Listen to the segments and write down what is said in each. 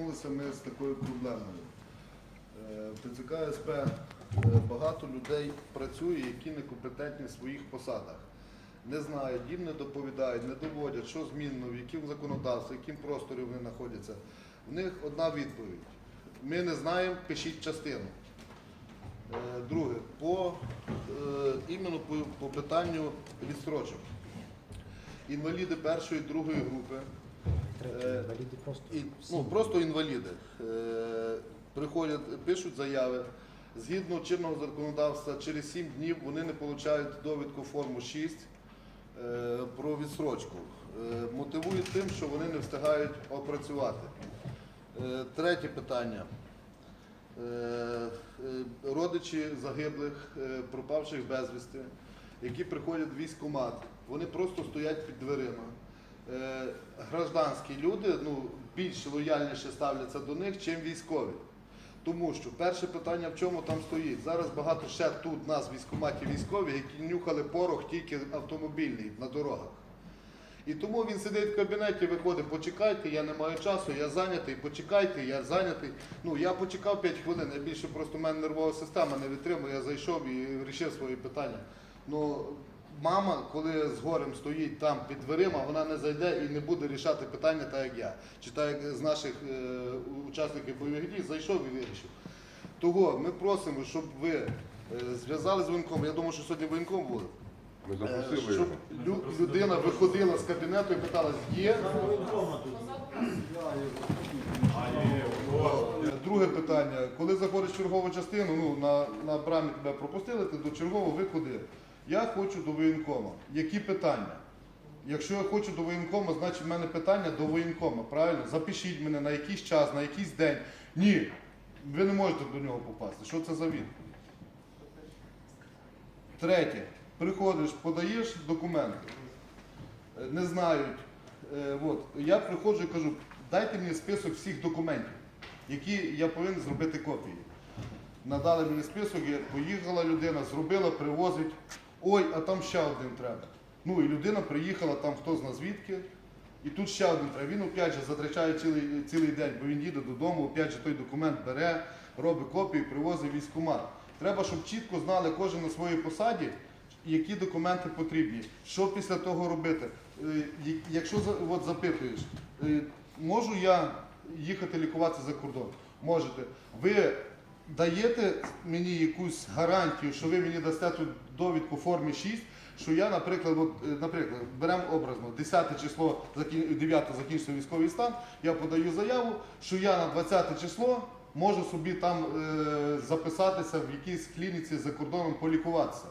стикнулися ми з такою проблемою. Е, В ТЦК СП е, багато людей працює, які некомпетентні в своїх посадах. Не знають, їм не доповідають, не доводять, що змінно, в якому законодавстві, в якому просторі вони знаходяться. В них одна відповідь. Ми не знаємо, пишіть частину. Е, Друге, по, іменно по, по питанню відстрочок. Інваліди першої, другої групи. Третє, Е, інваліди просто. І, ну, просто інваліди е, приходять, пишуть заяви. Згідно чинного законодавства, через 7 днів вони не отримують довідку форму 6 е, про відсрочку. Мотивують тим, що вони не встигають опрацювати. Третє питання. Родичі загиблих, пропавших безвісти, які приходять в військкомат, вони просто стоять під дверима. Е, Гражданські люди ну, більш лояльніше ставляться до них, чим військові. Тому що перше питання в чому там стоїть. Зараз багато ще тут нас в військкоматі військові, які нюхали порох тільки автомобільний на дорогах. І тому він сидить в кабінеті, виходить, почекайте, я не маю часу, я зайнятий, почекайте, я зайнятий. Ну, я почекав 5 хвилин, я більше просто в мене нервова система не витримує, я зайшов і вирішив свої питання. Ну, мама, коли з горем стоїть там під дверима, вона не зайде і не буде рішати питання так, як я. Чи так, як з наших е, учасників бойових дій зайшов і вирішив. Того ми просимо, щоб ви е, зв'язали з воєнком. Я думаю, що сьогодні воєнком буде. Ми Е, запросили Щоб його. лю- людина виходила з кабінету і питала, є. Друге питання. Коли заходиш в чергову частину, ну, на, на брамі тебе пропустили, ти до чергового виходи. Я хочу до воєнкома. Які питання? Якщо я хочу до воєнкома, значить в мене питання до воєнкома. Правильно? Запишіть мене на якийсь час, на якийсь день. Ні, ви не можете до нього попасти. Що це за він? Третє. Приходиш, подаєш документи. Е, Не знають. Е, от. Я приходжу і кажу, дайте мені список всіх документів, які я повинен зробити копії. Надали мені список, я поїхала людина, зробила, привозить. Ой, а там ще один треба. Ну і людина приїхала там хто зна звідки. І тут ще один треба. Він опять же затрачає цілий, цілий день, бо він їде додому, опять же той документ бере, робить копію, привозить військкомат. Треба, щоб чітко знали кожен на своїй посаді, які документи потрібні. Що після того робити? Е, Якщо от запитуєш, е, можу я їхати лікуватися за кордон? Можете. Ви даєте мені якусь гарантію, що ви мені дасте тут довідку формі 6, що я, наприклад, от, е, наприклад, беремо образно, 10 число, 9 закінчився військовий стан, я подаю заяву, що я на 20 число можу собі там е, записатися в якійсь клініці за кордоном полікуватися.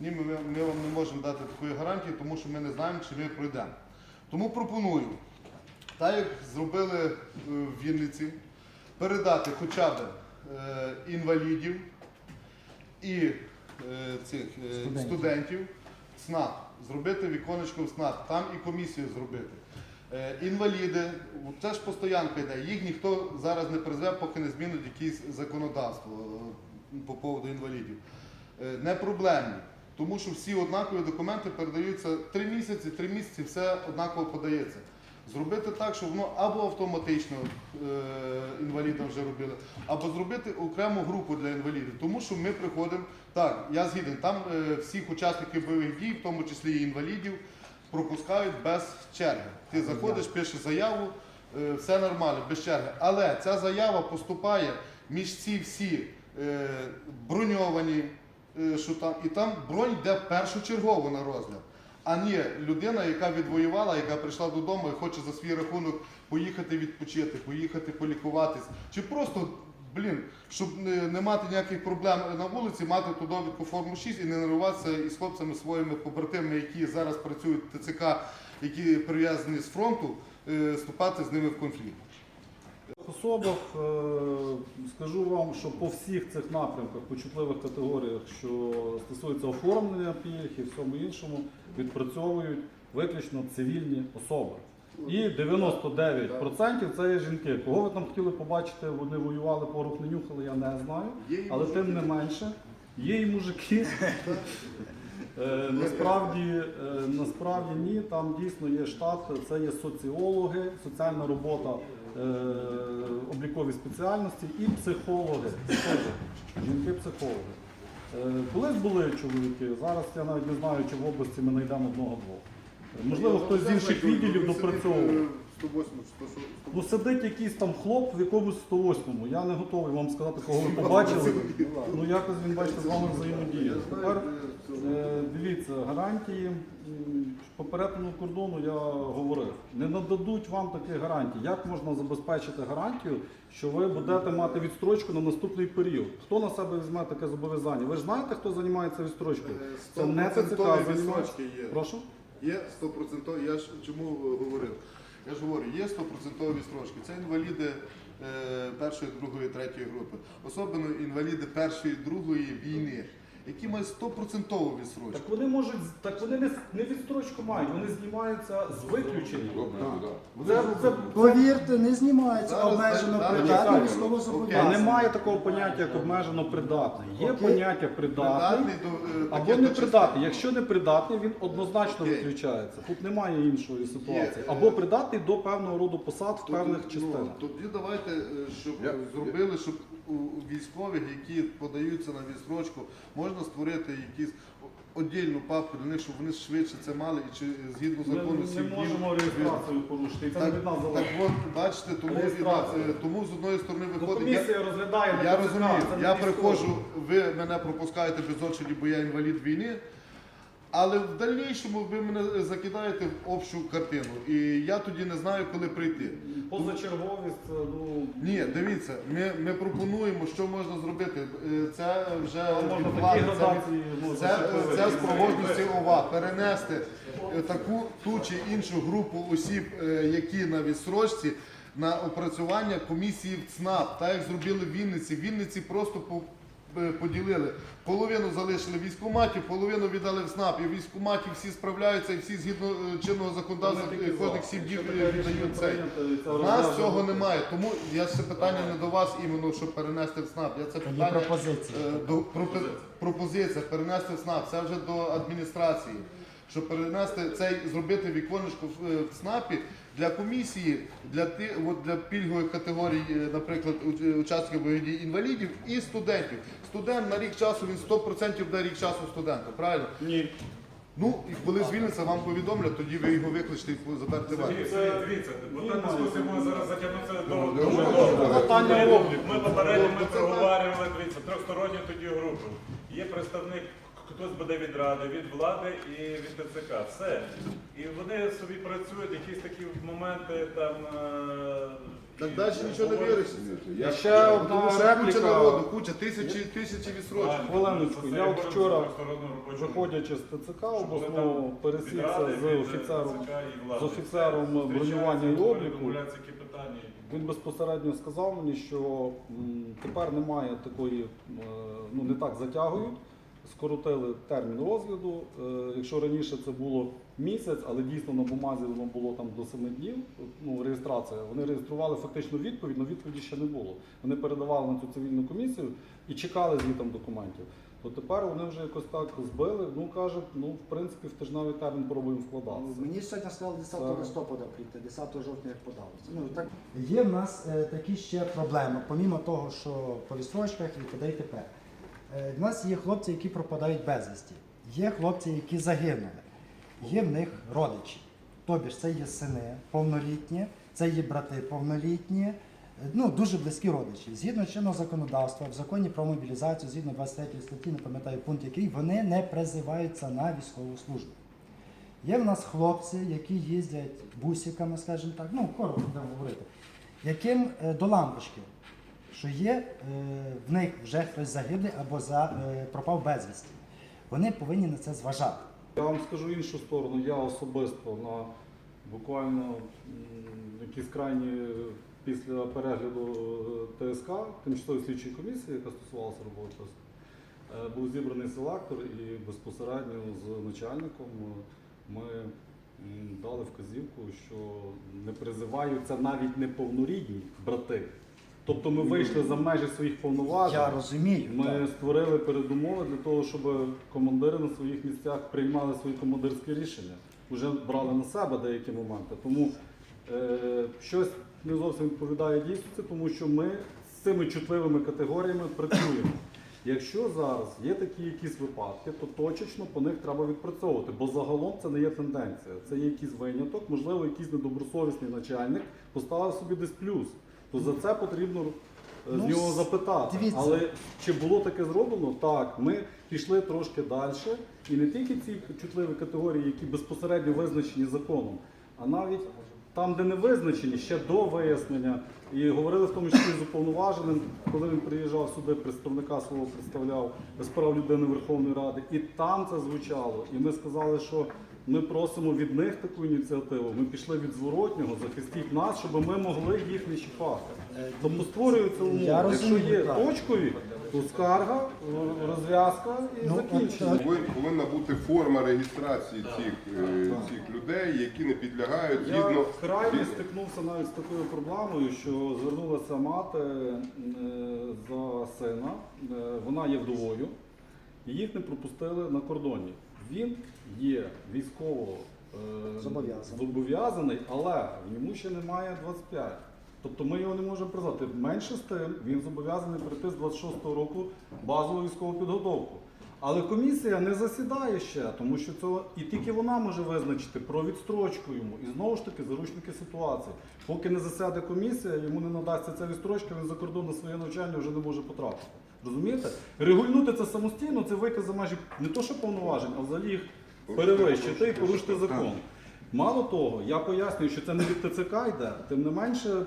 Ні, ми, ми вам не можемо дати такої гарантії, тому що ми не знаємо, чи ми пройдемо. Тому пропоную, так як зробили е, в Вінниці, передати хоча б інвалідів і е, цих е, Студентів. СНАП, зробити віконечко в СНАП, там і комісію зробити. Е, Інваліди, це ж постоянка йде, їх ніхто зараз не призве, поки не змінить якесь законодавство е, по поводу інвалідів. Е, Не проблемні, тому що всі однакові документи передаються три місяці, три місяці все однаково подається. Зробити так, щоб воно або автоматично е, інвалідам вже робили, або зробити окрему групу для інвалідів. Тому що ми приходимо, так, я згіден, там е, всіх учасників бойових дій, в тому числі і інвалідів, пропускають без черги. Ти заходиш, пишеш заяву, е, все нормально, без черги. Але ця заява поступає між ці всі е, броньовані, е, що там, і там бронь йде першочергово на розгляд. А не людина, яка відвоювала, яка прийшла додому і хоче за свій рахунок поїхати відпочити, поїхати полікуватись. Чи просто, блін, щоб не, не мати ніяких проблем на вулиці, мати ту довідку форму 6 і не нервуватися із хлопцями своїми побратимами, які зараз працюють в ТЦК, які прив'язані з фронту, е, вступати з ними в конфлікт. Особах е, скажу вам, що по всіх цих напрямках, по чутливих категоріях, що стосуються оформлення пільг і всьому іншому, відпрацьовують виключно цивільні особи. І 99% це є жінки. Кого ви там хотіли побачити, вони воювали, порох не нюхали, я не знаю. Але тим не менше, є і мужики. Е, Насправді, е, насправді ні, там дійсно є штат, це є соціологи, соціальна робота облікові спеціальності і психологи. Жінки-психологи. Е, Колись були чоловіки, зараз я навіть не знаю, чи в області ми знайдемо одного-двох. Е, Можливо, хтось з інших відділів допрацьовував. 108, Ну сидить якийсь там хлоп в якомусь 108-му. Я не готовий вам сказати, кого ви побачили. Ну якось він бачите з вами взаємодіє. Тепер е, дивіться, гарантії по перетину кордону я говорив. Не нададуть вам таких гарантій. Як можна забезпечити гарантію, що ви будете мати відстрочку на наступний період? Хто на себе візьме таке зобов'язання? Ви ж знаєте, хто займається відстрочкою? Це не ТЦК 100% відстрочки є. Прошу? Є 100%, я ж чому е, говорив? Я ж говорю, є 100% відстрочки. Це інваліди е, першої, другої, третьої групи. Особливо інваліди першої, другої війни, які мають 100% відстрочку. Так вони можуть, так вони не, не відстрочку мають, вони знімаються з виключенням. Це, це, Повірте, не знімається Зараз, обмежено зараз, придатне зараз. військово а зобов'язання. немає такого поняття, як обмежено придатний. Є Окей. поняття придатний Придатний до, е, або таке непридатний. Якщо не придатний, він однозначно Окей. виключається. Тут немає іншої ситуації. Є, Або придатний до певного роду посад в Тоді- певних ну, частинах. Тоді давайте, е, щоб зробили, щоб у військових, які подаються на відстрочку, можна створити якісь отдільну папку для них, щоб вони швидше це мали і чи згідно Ми закону не днів. можемо реєстрацію порушити. І це Так, від нас так от, бачите, тому, і, е, тому з одної сторони Ну, виходить. Я, розглядає я розумію, я приходжу, ви мене пропускаєте без очері, бо я інвалід війни. Але в дальнішому ви мене закидаєте в общу картину. І я тоді не знаю, коли прийти. Позачерговість, ну, Ні, дивіться, ми, ми пропонуємо, що можна зробити. Е, Це вже від влади, ну, це, це, це спроможності ОВА перенести е, таку ту чи іншу групу осіб, е, які на відсрочці, на опрацювання комісії в ЦНАП, так як зробили в Вінниці. В Вінниці просто по- поділили. Половину залишили військкоматів, половину віддали в СНАП. І в військкоматі всі справляються і всі згідно е, чинного законодавства кодексів е, е, рішення віддають цей. У нас цього немає, тому я ще питання не до вас іменно, щоб перенести в СНАП. Я це питання е, до пропо- пропозиція перенести в СНАП. Це вже до адміністрації. Щоб перенести цей, зробити віконечко в, е, СНАПі для комісії, для ти, от для пільгових категорій, е, наприклад, е, учасників бойових інвалідів і студентів. Студент на рік часу він 100% буде рік часу студента, правильно? Ні. Ну і коли звільниться, вам повідомлять, тоді ви його викличте і заберете вас. Це дивіться, бо та дискусія може зараз затягнутися до Ну, дуже ну, довго. Ми- попередньо ми Ну, проговорювали, дивіться, трьохсторонню тоді групу. Є представник, хтось буде від ради, від влади і від ТЦК. Все. І вони собі працюють, якісь такі моменти там. е, Так далі нічого не вирішиться. І ще Тому одна що куча репліка. народу, куча, тисячі, тисячі відсрочок. Хвилиночку, я от вчора. Виходячи з ТЦК обласного, пересівся з е, офіцером. З офіцером бронювання і обліку. Він безпосередньо сказав мені, що м, тепер немає такої, е, ну не так затягують. Скоротили термін розгляду. Е, Якщо раніше це було місяць, але дійсно на бумазі воно було там до 7 днів. Ну реєстрація. Вони реєстрували фактично відповідь, але відповіді ще не було. Вони передавали на цю цивільну комісію і чекали звітом документів. То тепер вони вже якось так збили. Ну кажуть, ну в принципі в тижневий термін пробуємо вкладатися. Мені сьогодні сказали 10 Так. листопада прийти, 10 жовтня як подалося. Ну, так. Є в нас е, такі ще проблеми, помімо того, що по відстрочках і т.д. і т.п. Е, в нас є хлопці, які пропадають безвісті. Є хлопці, які загинули. Є в них родичі. Тобі ж це є сини повнолітні, це є брати повнолітні, е, ну дуже близькі родичі. Згідно чинного законодавства, в законі про мобілізацію, згідно 23 статті, не пам'ятаю пункт який, вони не призиваються на військову службу. Є в нас хлопці, які їздять бусиками, скажімо так, ну коротко будемо говорити, яким е, до лампочки, що є е, в них вже хтось загиблий або за, е, пропав безвісті. Вони повинні на це зважати. Я вам скажу іншу сторону. Я особисто на буквально якісь крайні після перегляду е, ТСК, тимчасової слідчої комісії, яка стосувалася роботи, був зібраний селектор і безпосередньо з начальником ми дали вказівку, що не призиваються навіть неповнорідні брати. Тобто ми вийшли за межі своїх повноважень. Я розумію. Ми так. створили передумови для того, щоб командири на своїх місцях приймали свої командирські рішення. Вже брали на себе деякі моменти. Тому е, щось не зовсім відповідає дійсності, тому що ми з цими чутливими категоріями працюємо. Якщо зараз є такі якісь випадки, то точечно по них треба відпрацьовувати, бо загалом це не є тенденція. Це є якийсь виняток, можливо, якийсь недобросовісний начальник поставив собі десь плюс. То за це потрібно е, з Ну, нього запитати. дивіться. Але чи було таке зроблено? Так, ми пішли трошки далі. І не тільки ці чутливі категорії, які безпосередньо визначені законом, а навіть там, де не визначені, ще до вияснення. І говорили в тому числі з уповноваженим, коли він приїжджав сюди, представника свого представляв з прав людини Верховної Ради, і там це звучало. І ми сказали, що ми просимо від них таку ініціативу. Ми пішли від зворотнього, захистіть нас, щоб ми могли їх не чіпати. Тобто створюються умови. Я Якщо розумію, є так. точкові, то скарга, розв'язка і Ну, закінчення. Повин- Повинна бути форма реєстрації цих, е, цих людей, які не підлягають Я згідно. вкрай згідно- стикнувся навіть з такою проблемою, що звернулася мати е, за сина, Е, вона є вдовою, їх не пропустили на кордоні. Він є військово е, Зобов'язаний. зобов'язаний, але йому ще немає 25. Тобто ми його не можемо признати. Менше з тим, він зобов'язаний пройти з 26-го року базову військову підготовку. Але комісія не засідає ще, тому що цього і тільки вона може визначити про відстрочку йому. І знову ж таки заручники ситуації. Поки не засяде комісія, йому не надасться ця відстрочка, він за кордон на своє навчання вже не може потрапити. Розумієте? Регульнути це самостійно, це вийти за межі не то, що повноважень, а взагалі їх перевищити і порушити закон. Мало того, я пояснюю, що це не від ТЦК йде, тим не менше,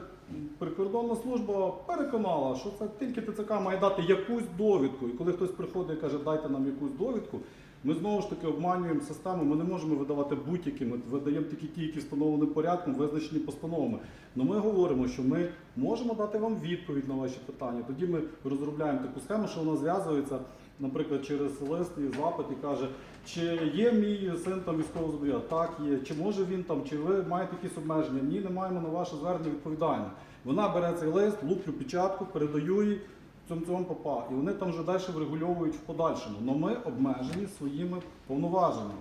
прикордонна служба переконала, що це тільки ТЦК має дати якусь довідку. І коли хтось приходить і каже, дайте нам якусь довідку, ми знову ж таки обманюємо систему, ми не можемо видавати будь-які, ми видаємо тільки ті, які встановлені порядком, визначені постановами. Но ми говоримо, що ми можемо дати вам відповідь на ваші питання. Тоді ми розробляємо таку схему, що вона зв'язується, наприклад, через лист і запит і каже, чи є мій син там військово зобов'язаний? Так, є. Чи може він там, чи ви маєте якісь обмеження? Ні, не маємо на ваше звернення відповідально. Вона бере цей лист, луплю печатку, передаю їй цьому цьому папа. І вони там вже далі врегульовують в подальшому. Але ми обмежені своїми повноваженнями.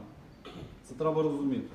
Це треба розуміти.